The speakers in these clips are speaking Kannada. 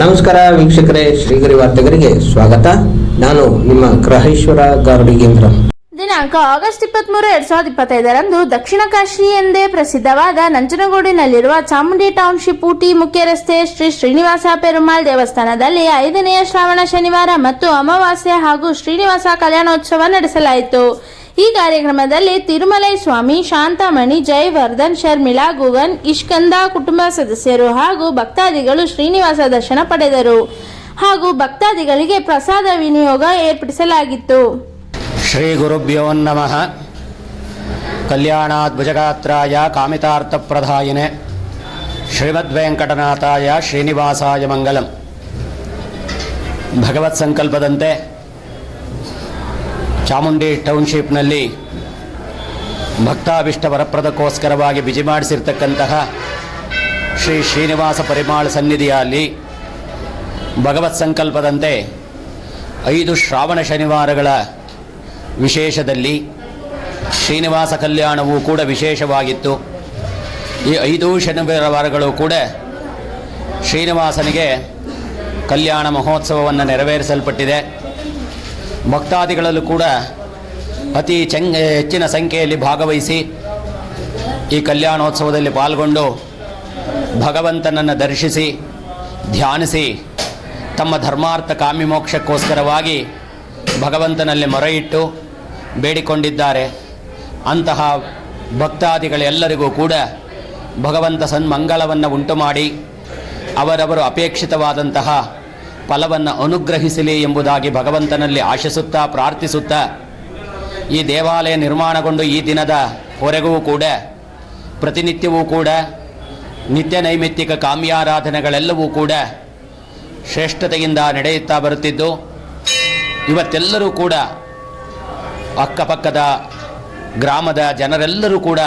ನಮಸ್ಕಾರ ವೀಕ್ಷಕರೇ, ಶ್ರೀಗರಿ ವಾರ್ತೆಗರಿಗೆ ಸ್ವಾಗತ. ನಾನು ನಿಮ್ಮ ಗ್ರಹೇಶ್ವರ ಗಾರ್ಡಿಗೇಂದ್ರ ದಿನಾಂಕ ಆಗಸ್ಟ್ ಇಪ್ಪತ್ಮೂರು ಎರಡ್ ಸಾವಿರದ ಇಪ್ಪತ್ತೈದರಂದು ದಕ್ಷಿಣ ಕಾಶಿ ಎಂದೇ ಪ್ರಸಿದ್ಧವಾದ ನಂಜನಗೂಡಿನಲ್ಲಿರುವ ಚಾಮುಂಡಿ ಟೌನ್ಶಿಪ್ ಊಟಿ ಮುಖ್ಯ ರಸ್ತೆ ಶ್ರೀ ಶ್ರೀನಿವಾಸ ಪೆರುಮಾಳ್ ದೇವಸ್ಥಾನದಲ್ಲಿ ಐದನೆಯ ಶ್ರಾವಣ ಶನಿವಾರ ಮತ್ತು ಅಮಾವಾಸ್ಯೆ ಹಾಗೂ ಶ್ರೀನಿವಾಸ ಕಲ್ಯಾಣೋತ್ಸವ ನಡೆಸಲಾಯಿತು. ಈ ಕಾರ್ಯಕ್ರಮದಲ್ಲಿ ತಿರುಮಲೈ ಸ್ವಾಮಿ, ಶಾಂತಮಣಿ ಜಯವರ್ಧನ್ ಶರ್ಮಿಳಾ, ಗುಗನ್, ಇಷ್ಕಂದ ಕುಟುಂಬ ಸದಸ್ಯರು ಹಾಗೂ ಭಕ್ತಾದಿಗಳು ಶ್ರೀನಿವಾಸ ದರ್ಶನ ಪಡೆದರು. ಹಾಗೂ ಭಕ್ತಾದಿಗಳಿಗೆ ಪ್ರಸಾದ ವಿನಿಯೋಗ ಏರ್ಪಡಿಸಲಾಗಿತ್ತು. ಶ್ರೀ ಗುರುಭ್ಯೋ ನಮಃ. ಕಲ್ಯಾಣಾದ್ಭುಜಗಾತ್ರಾಯ ಶ್ರೀಮದ್ ವೆಂಕಟನಾಥಾಯ ಶ್ರೀನಿವಾಸಾಯ ಮಂಗಲಂ. ಭಗವತ್ ಸಂಕಲ್ಪದಂತೆ ಚಾಮುಂಡಿ ಟೌನ್ಶಿಪ್ನಲ್ಲಿ ಭಕ್ತಾಭಿಷ್ಟ ವರಪ್ರದಕ್ಕೋಸ್ಕರವಾಗಿ ಬಿಜಿ ಮಾಡಿಸಿರ್ತಕ್ಕಂತಹ ಶ್ರೀ ಶ್ರೀನಿವಾಸ ಪರಿಮಾಳ ಸನ್ನಿಧಿಯಲ್ಲಿ ಭಗವತ್ ಸಂಕಲ್ಪದಂತೆ ಐದು ಶ್ರಾವಣ ಶನಿವಾರಗಳ ವಿಶೇಷದಲ್ಲಿ ಶ್ರೀನಿವಾಸ ಕಲ್ಯಾಣವೂ ಕೂಡ ವಿಶೇಷವಾಗಿತ್ತು. ಈ ಐದು ಶನಿವಾರಗಳು ಕೂಡ ಶ್ರೀನಿವಾಸನಿಗೆ ಕಲ್ಯಾಣ ಮಹೋತ್ಸವವನ್ನು ನೆರವೇರಿಸಲ್ಪಟ್ಟಿದೆ. ಭಕ್ತಾದಿಗಳಲ್ಲೂ ಕೂಡ ಅತಿ ಚೆಂಗ, ಹೆಚ್ಚಿನ ಸಂಖ್ಯೆಯಲ್ಲಿ ಭಾಗವಹಿಸಿ ಈ ಕಲ್ಯಾಣೋತ್ಸವದಲ್ಲಿ ಪಾಲ್ಗೊಂಡು ಭಗವಂತನನ್ನು ದರ್ಶಿಸಿ, ಧ್ಯಾನಿಸಿ, ತಮ್ಮ ಧರ್ಮಾರ್ಥ ಕಾಮಿಮೋಕ್ಷಕ್ಕೋಸ್ಕರವಾಗಿ ಭಗವಂತನಲ್ಲಿ ಮೊರೆಯಿಟ್ಟು ಬೇಡಿಕೊಂಡಿದ್ದಾರೆ. ಅಂತಹ ಭಕ್ತಾದಿಗಳೆಲ್ಲರಿಗೂ ಕೂಡ ಭಗವಂತ ಸನ್ಮಂಗಳವನ್ನು ಉಂಟುಮಾಡಿ ಅವರವರು ಅಪೇಕ್ಷಿತವಾದಂತಹ ಫಲವನ್ನು ಅನುಗ್ರಹಿಸಲಿ ಎಂಬುದಾಗಿ ಭಗವಂತನಲ್ಲಿ ಆಶಿಸುತ್ತಾ ಪ್ರಾರ್ಥಿಸುತ್ತಾ ಈ ದೇವಾಲಯ ನಿರ್ಮಾಣಗೊಂಡು ಈ ದಿನದ ಹೊರೆಗೂ ಕೂಡ, ಪ್ರತಿನಿತ್ಯವೂ ಕೂಡ, ನಿತ್ಯ ನೈಮಿತ್ತಿಕ ಕಾಮ್ಯಾರಾಧನೆಗಳೆಲ್ಲವೂ ಕೂಡ ಶ್ರೇಷ್ಠತೆಯಿಂದ ನಡೆಯುತ್ತಾ ಬರುತ್ತಿದ್ದು, ಇವತ್ತೆಲ್ಲರೂ ಕೂಡ ಅಕ್ಕಪಕ್ಕದ ಗ್ರಾಮದ ಜನರೆಲ್ಲರೂ ಕೂಡ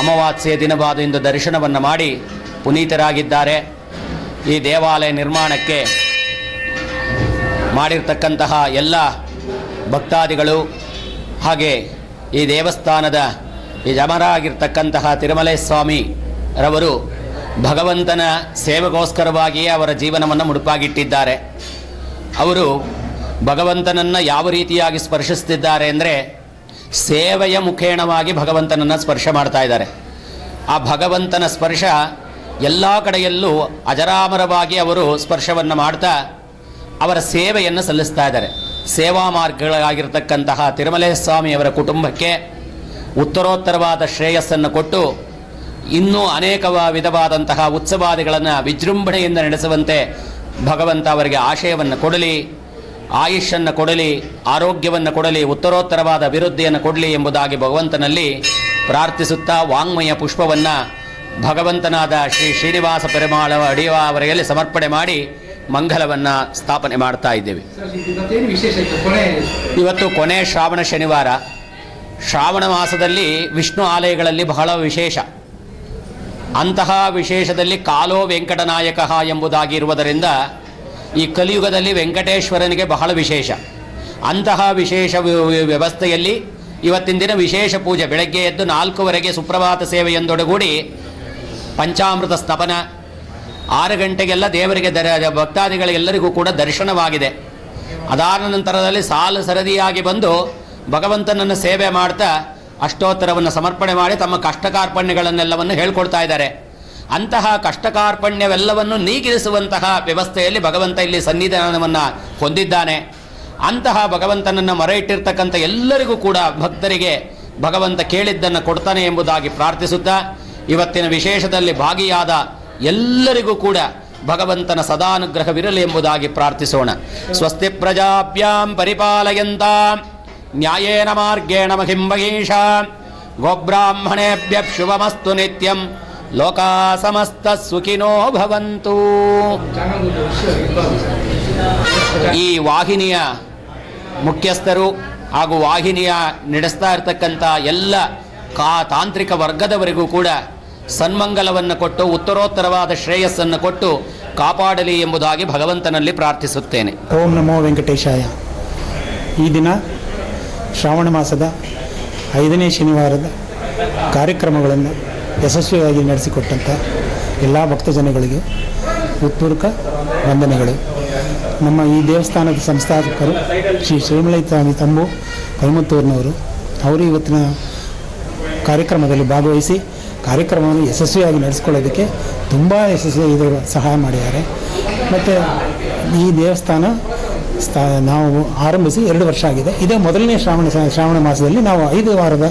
ಅಮಾವಾಸ್ಯೆಯ ದಿನವಾದ ಇಂದು ದರ್ಶನವನ್ನು ಮಾಡಿ ಪುನೀತರಾಗಿದ್ದಾರೆ. ಈ ದೇವಾಲಯ ನಿರ್ಮಾಣಕ್ಕೆ ಮಾಡಿರ್ತಕ್ಕಂತಹ ಎಲ್ಲ ಭಕ್ತಾದಿಗಳು ಹಾಗೆ ಈ ದೇವಸ್ಥಾನದ ಯಜಮರಾಗಿರ್ತಕ್ಕಂತಹ ತಿರುಮಲೆ ಸ್ವಾಮಿ ರವರು ಭಗವಂತನ ಸೇವೆಗೋಸ್ಕರವಾಗಿಯೇ ಅವರ ಜೀವನವನ್ನು ಮುಡುಪಾಗಿಟ್ಟಿದ್ದಾರೆ. ಅವರು ಭಗವಂತನನ್ನು ಯಾವ ರೀತಿಯಾಗಿ ಸ್ಪರ್ಶಿಸ್ತಿದ್ದಾರೆ ಅಂದರೆ ಸೇವೆಯ ಮುಖೇಣವಾಗಿ ಭಗವಂತನನ್ನು ಸ್ಪರ್ಶ ಮಾಡ್ತಾ ಇದ್ದಾರೆ. ಆ ಭಗವಂತನ ಸ್ಪರ್ಶ ಎಲ್ಲ ಕಡೆಯಲ್ಲೂ ಅಜರಾಮರವಾಗಿ ಅವರು ಸ್ಪರ್ಶವನ್ನು ಮಾಡ್ತಾ ಅವರ ಸೇವೆಯನ್ನು ಸಲ್ಲಿಸ್ತಾ ಇದ್ದಾರೆ. ಸೇವಾ ಮಾರ್ಗಗಳಾಗಿರ್ತಕ್ಕಂತಹ ತಿರುಮಲೆ ಸ್ವಾಮಿಯವರ ಕುಟುಂಬಕ್ಕೆ ಉತ್ತರೋತ್ತರವಾದ ಶ್ರೇಯಸ್ಸನ್ನು ಕೊಟ್ಟು ಇನ್ನೂ ಅನೇಕ ವಿಧವಾದಂತಹ ಉತ್ಸವಾದಿಗಳನ್ನು ವಿಜೃಂಭಣೆಯಿಂದ ನಡೆಸುವಂತೆ ಭಗವಂತ ಅವರಿಗೆ ಆಶಯವನ್ನು ಕೊಡಲಿ ಆಯುಷನ್ನು ಕೊಡಲಿ, ಆರೋಗ್ಯವನ್ನು ಕೊಡಲಿ, ಉತ್ತರೋತ್ತರವಾದ ಅಭಿವೃದ್ಧಿಯನ್ನು ಕೊಡಲಿ ಎಂಬುದಾಗಿ ಭಗವಂತನಲ್ಲಿ ಪ್ರಾರ್ಥಿಸುತ್ತಾ ವಾಂಗ್ಮಯ ಪುಷ್ಪವನ್ನು ಭಗವಂತನಾದ ಶ್ರೀ ಶ್ರೀನಿವಾಸ ಪೆರುಮಾಳ ಅಡಿಯ ಅವರಿಗೆ ಸಮರ್ಪಣೆ ಮಾಡಿ ಮಂಗಲವನ್ನು ಸ್ಥಾಪನೆ ಮಾಡ್ತಾ ಇದ್ದೇವೆ. ಇವತ್ತು ಕೊನೆ ಶ್ರಾವಣ ಶನಿವಾರ. ಶ್ರಾವಣ ಮಾಸದಲ್ಲಿ ವಿಷ್ಣು ಆಲಯಗಳಲ್ಲಿ ಬಹಳ ವಿಶೇಷ. ಅಂತಹ ವಿಶೇಷದಲ್ಲಿ ಕಾಲೋ ವೆಂಕಟನಾಯಕ ಎಂಬುದಾಗಿ ಇರುವುದರಿಂದ ಈ ಕಲಿಯುಗದಲ್ಲಿ ವೆಂಕಟೇಶ್ವರನಿಗೆ ಬಹಳ ವಿಶೇಷ. ಅಂತಹ ವಿಶೇಷ ವ್ಯ- ವ್ಯ- ವ್ಯವಸ್ಥೆಯಲ್ಲಿ ಇವತ್ತಿನ ದಿನ ವಿಶೇಷ ಪೂಜೆ. ಬೆಳಗ್ಗೆ ಎದ್ದು ನಾಲ್ಕುವರೆಗೆ ಸುಪ್ರಭಾತ ಸೇವೆಯೊಂದೊಡಗೂಡಿ ಪಂಚಾಮೃತ ಸ್ತಪನ. ಆರು ಗಂಟೆಗೆಲ್ಲ ದೇವರಿಗೆ ದರ ಭಕ್ತಾದಿಗಳಿಗೆಲ್ಲರಿಗೂ ಕೂಡ ದರ್ಶನವಾಗಿದೆ. ಅದಾದ ನಂತರದಲ್ಲಿ ಸಾಲು ಸರದಿಯಾಗಿ ಬಂದು ಭಗವಂತನನ್ನು ಸೇವೆ ಮಾಡ್ತಾ ಅಷ್ಟೋತ್ತರವನ್ನು ಸಮರ್ಪಣೆ ಮಾಡಿ ತಮ್ಮ ಕಷ್ಟಕಾರ್ಪಣ್ಯಗಳನ್ನೆಲ್ಲವನ್ನು ಹೇಳ್ಕೊಡ್ತಾ ಇದ್ದಾರೆ. ಅಂತಹ ಕಷ್ಟಕಾರ್ಪಣ್ಯವೆಲ್ಲವನ್ನು ನೀಗಿರಿಸುವಂತಹ ವ್ಯವಸ್ಥೆಯಲ್ಲಿ ಭಗವಂತ ಇಲ್ಲಿ ಸನ್ನಿಧಾನವನ್ನು ಹೊಂದಿದ್ದಾನೆ. ಅಂತಹ ಭಗವಂತನನ್ನು ಮೊರೆ ಇಟ್ಟಿರ್ತಕ್ಕಂಥ ಎಲ್ಲರಿಗೂ ಕೂಡ ಭಕ್ತರಿಗೆ ಭಗವಂತ ಕೇಳಿದ್ದನ್ನು ಕೊಡ್ತಾನೆ ಎಂಬುದಾಗಿ ಪ್ರಾರ್ಥಿಸುತ್ತಾ ಇವತ್ತಿನ ವಿಶೇಷದಲ್ಲಿ ಭಾಗಿಯಾದ ಎಲ್ಲರಿಗೂ ಕೂಡ ಭಗವಂತನ ಸದಾನುಗ್ರಹವಿರಲಿ ಎಂಬುದಾಗಿ ಪ್ರಾರ್ಥಿಸೋಣ. ಸ್ವಸ್ತಿ ಪ್ರಜಾಭ್ಯಾಂ ಪರಿಪಾಲಯಂತ ನ್ಯಾಯೇನ ಮಾರ್ಗೇಣ ಮಹಿಂಬಹೀಷ ಗೋಬ್ರಾಹ್ಮಣೇಭ್ಯ ಶುಭಮಸ್ತು ನಿತ್ಯಂ. ಲೋಕಾ ಸಮಸ್ತ ಸುಖಿನೋ ಭವಂತು. ಈ ವಾಹಿನಿಯ ಮುಖ್ಯಸ್ಥರು ಹಾಗೂ ವಾಹಿನಿಯ ನಡೆಸ್ತಾ ಇರತಕ್ಕಂಥ ಎಲ್ಲ ಕಾ ತಾಂತ್ರಿಕ ವರ್ಗದವರಿಗೂ ಕೂಡ ಸನ್ಮಂಗಲವನ್ನು ಕೊಟ್ಟು, ಉತ್ತರೋತ್ತರವಾದ ಶ್ರೇಯಸ್ಸನ್ನು ಕೊಟ್ಟು ಕಾಪಾಡಲಿ ಎಂಬುದಾಗಿ ಭಗವಂತನಲ್ಲಿ ಪ್ರಾರ್ಥಿಸುತ್ತೇನೆ. ಓಂ ನಮೋ ವೆಂಕಟೇಶಾಯ. ಈ ದಿನ ಶ್ರಾವಣ ಮಾಸದ ಐದನೇ ಶನಿವಾರದ ಕಾರ್ಯಕ್ರಮಗಳನ್ನು ಯಶಸ್ವಿಯಾಗಿ ನಡೆಸಿಕೊಟ್ಟಂಥ ಎಲ್ಲ ಭಕ್ತಜನಗಳಿಗೆ ಹೃತ್ಪೂರ್ವಕ ವಂದನೆಗಳು. ನಮ್ಮ ಈ ದೇವಸ್ಥಾನದ ಸಂಸ್ಥಾಪಕರು ಶ್ರೀ ಶ್ರೀಮಲೈ ಸ್ವಾಮಿ ತಂಬು ಕೈಮತ್ತೂರಿನವರು ಅವರು ಇವತ್ತಿನ ಕಾರ್ಯಕ್ರಮದಲ್ಲಿ ಭಾಗವಹಿಸಿ ಕಾರ್ಯಕ್ರಮವನ್ನು ಯಶಸ್ವಿಯಾಗಿ ನಡೆಸ್ಕೊಳ್ಳೋದಕ್ಕೆ ತುಂಬ ಯಶಸ್ವಿ ಇದು ಸಹಾಯ ಮಾಡಿದ್ದಾರೆ. ಮತ್ತು ಈ ದೇವಸ್ಥಾನ ಸ್ಥಾ ನಾವು ಆರಂಭಿಸಿ ಎರಡು ವರ್ಷ ಆಗಿದೆ. ಇದೇ ಮೊದಲನೇ ಶ್ರಾವಣ ಶ್ರಾವಣ ಮಾಸದಲ್ಲಿ ನಾವು ಐದು ವಾರದ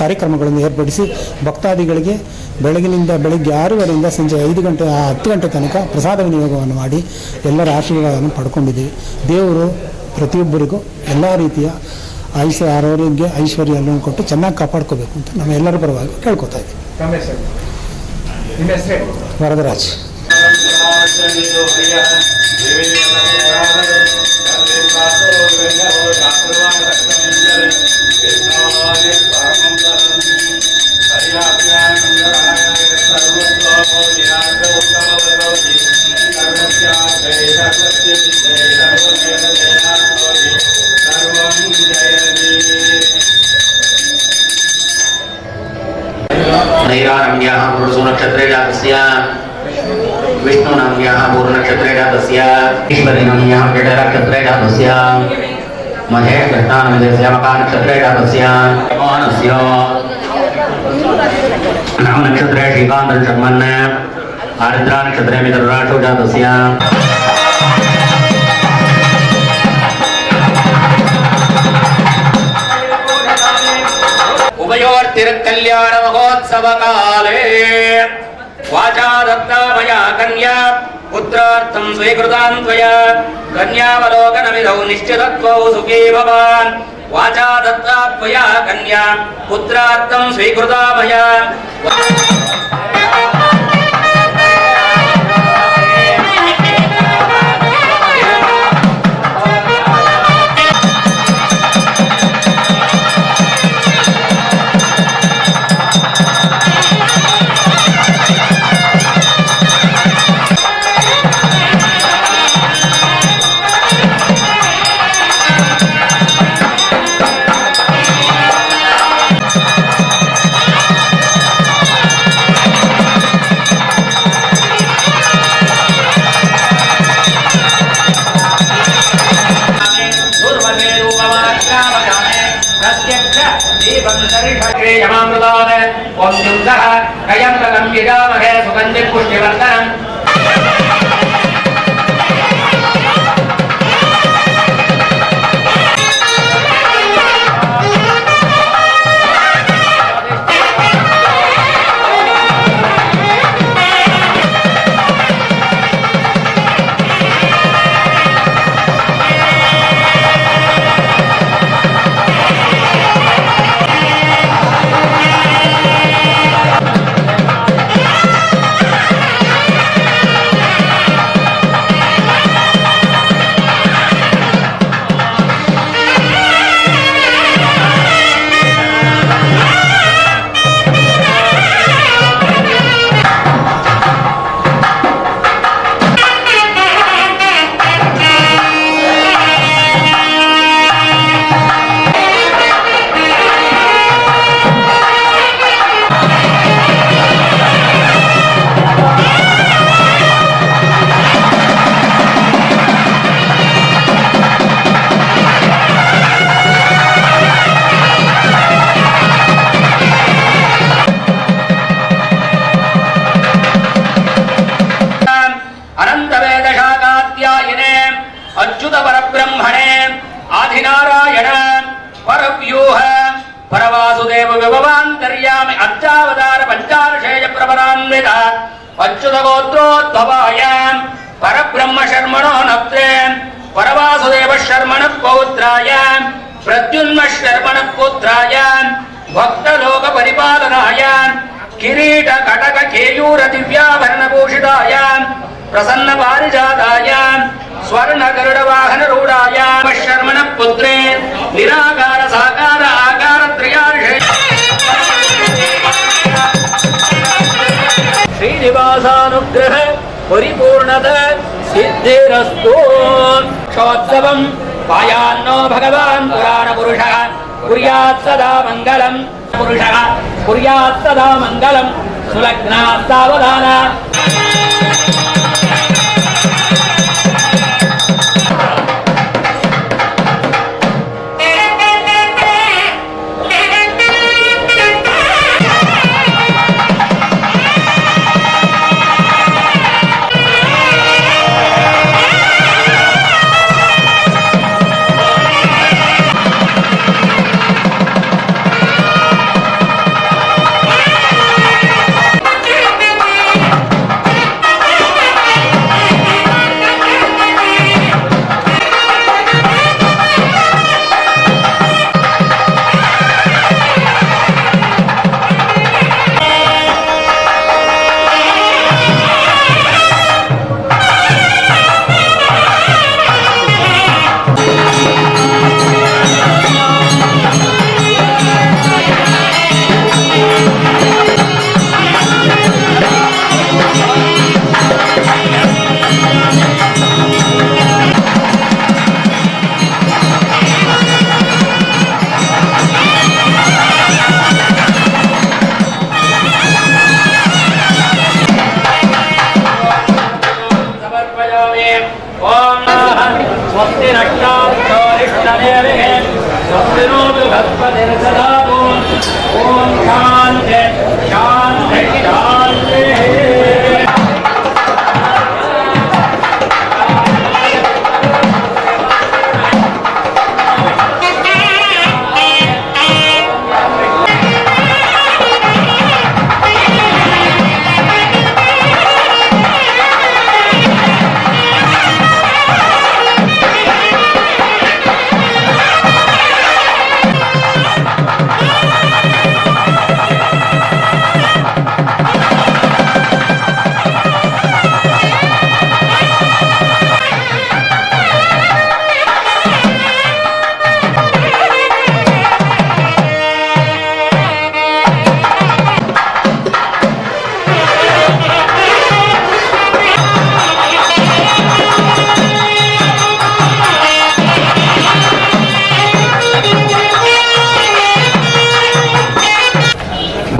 ಕಾರ್ಯಕ್ರಮಗಳನ್ನು ಏರ್ಪಡಿಸಿ ಭಕ್ತಾದಿಗಳಿಗೆ ಬೆಳಗಿನಿಂದ ಬೆಳಗ್ಗೆ ಆರೂವರೆಯಿಂದ ಸಂಜೆ ಐದು ಗಂಟೆ ಹತ್ತು ಗಂಟೆ ತನಕ ಪ್ರಸಾದ ವಿನಿಯೋಗವನ್ನು ಮಾಡಿ ಎಲ್ಲರ ಆಶೀರ್ವಾದವನ್ನು ಪಡ್ಕೊಂಡಿದ್ದೀವಿ. ದೇವರು ಪ್ರತಿಯೊಬ್ಬರಿಗೂ ಎಲ್ಲ ರೀತಿಯ ಆಯುಷ್ಯ ಆರೋಗ್ಯ ಐಶ್ವರ್ಯ ಎಲ್ಲವನ್ನು ಕೊಟ್ಟು ಚೆನ್ನಾಗಿ ಕಾಪಾಡ್ಕೋಬೇಕು ಅಂತ ನಮ್ಮ ಎಲ್ಲರೂ ಪರವಾಗಿ ಕೇಳ್ಕೊತಾ ಇದ್ದೀವಿ ರಮೇಶ್ ಸರ್ ನಿಮ್ಮ ಹೆಸರು ಹೇಳಿ. ವರದರಾಜ್ नाम्याः पुरुषनक्षत्रेणातस्य विष्णुनाम्याः पूर्णक्षत्रेणातस्य ईश्वरीनाम्याः जठरक्षत्रेणातस्य मधे कृष्णानन्दस्य मकानक्षत्रेणातस्य भगवानस्य नामनक्षत्रे श्रीकान्तशर्मन् आरिद्रानक्षत्रे मितरुराशो जातस्य उभयो उभयोर्तिरुकल्याण महोत्सवकाले वाचा दत्ता मया कन्या पुत्रार्थं स्वीकृतां त्वया कन्यावलोकनविधौ निश्चितत्वौ सुखी भवान् वाचा दत्ता त्वया कन्या पुत्रार्थं स्वीकृता मया प्रत्यक्ष दीपं दर्शके यमामृतान् ॐ द्युम्सः कयम्बकं यजामहे सुगन्धिः కిరీట కటక కేయూర దివ్యాభరణభూషితాయాం ప్రసన్న పారిజాతాయాం స్వర్ణ గరుడ వాహన రూఢాయాం. శర్మణ పుత్రే నిరాకార సాకార ఆకార త్రియార్షే. శ్రీనివాసానుగ్రహ పరిపూర్ణత సిద్ధిరస్తు. క్షోత్సవం పాయాన్నో భగవాన్ పురాణ పురుష కుర్యాత్ సదా మంగళం. புருஷா புரியாத்ததா மங்களம் சுலக்னா சாவதானா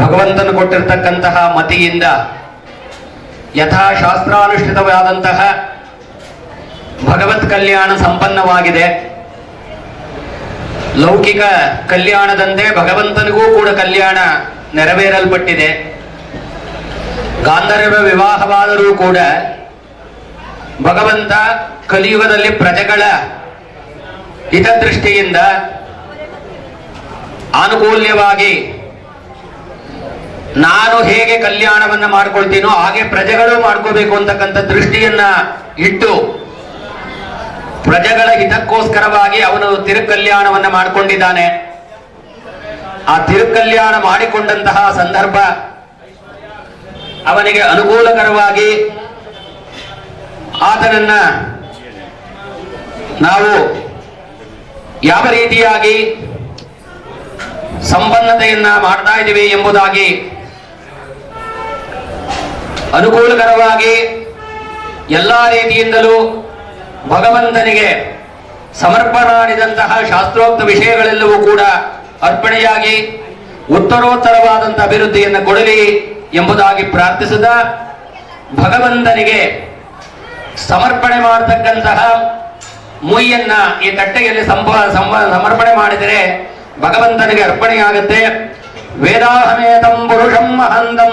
ಭಗವಂತನು ಕೊಟ್ಟಿರ್ತಕ್ಕಂತಹ ಮತಿಯಿಂದ ಯಥಾಶಾಸ್ತ್ರಾನುಷ್ಠಿತವಾದಂತಹ ಭಗವತ್ ಕಲ್ಯಾಣ ಸಂಪನ್ನವಾಗಿದೆ. ಲೌಕಿಕ ಕಲ್ಯಾಣದಂತೆ ಭಗವಂತನಿಗೂ ಕೂಡ ಕಲ್ಯಾಣ ನೆರವೇರಲ್ಪಟ್ಟಿದೆ. ಗಾಂಧರ್ವ ವಿವಾಹವಾದರೂ ಕೂಡ ಭಗವಂತ ಕಲಿಯುಗದಲ್ಲಿ ಪ್ರಜೆಗಳ ಹಿತದೃಷ್ಟಿಯಿಂದ ಆನುಕೂಲ್ಯವಾಗಿ ನಾನು ಹೇಗೆ ಕಲ್ಯಾಣವನ್ನ ಮಾಡ್ಕೊಳ್ತೀನೋ ಹಾಗೆ ಪ್ರಜೆಗಳು ಮಾಡ್ಕೋಬೇಕು ಅಂತಕ್ಕಂಥ ದೃಷ್ಟಿಯನ್ನ ಇಟ್ಟು ಪ್ರಜೆಗಳ ಹಿತಕ್ಕೋಸ್ಕರವಾಗಿ ಅವನು ತಿರುಕಲ್ಯಾಣವನ್ನ ಮಾಡಿಕೊಂಡಿದ್ದಾನೆ. ಆ ತಿರುಕಲ್ಯಾಣ ಮಾಡಿಕೊಂಡಂತಹ ಸಂದರ್ಭ ಅವನಿಗೆ ಅನುಕೂಲಕರವಾಗಿ ಆತನನ್ನ ನಾವು ಯಾವ ರೀತಿಯಾಗಿ ಸಂಪನ್ನತೆಯನ್ನ ಮಾಡ್ತಾ ಇದ್ದೀವಿ ಎಂಬುದಾಗಿ ಅನುಕೂಲಕರವಾಗಿ ಎಲ್ಲ ರೀತಿಯಿಂದಲೂ ಭಗವಂತನಿಗೆ ಸಮರ್ಪಣಾಡಿದಂತಹ ಶಾಸ್ತ್ರೋಕ್ತ ವಿಷಯಗಳೆಲ್ಲವೂ ಕೂಡ ಅರ್ಪಣೆಯಾಗಿ ಉತ್ತರೋತ್ತರವಾದಂತಹ ಅಭಿವೃದ್ಧಿಯನ್ನು ಕೊಡಲಿ ಎಂಬುದಾಗಿ ಪ್ರಾರ್ಥಿಸಿದ ಭಗವಂತನಿಗೆ ಸಮರ್ಪಣೆ ಮಾಡತಕ್ಕಂತಹ ಮುಯ್ಯನ್ನ ಈ ತಟ್ಟೆಯಲ್ಲಿ ಸಮರ್ಪಣೆ ಮಾಡಿದರೆ ಭಗವಂತನಿಗೆ ಅರ್ಪಣೆಯಾಗುತ್ತೆ. ವೇದಾಹಮೇತಂ ಪುರುಷಂ ಮಹಂತಂ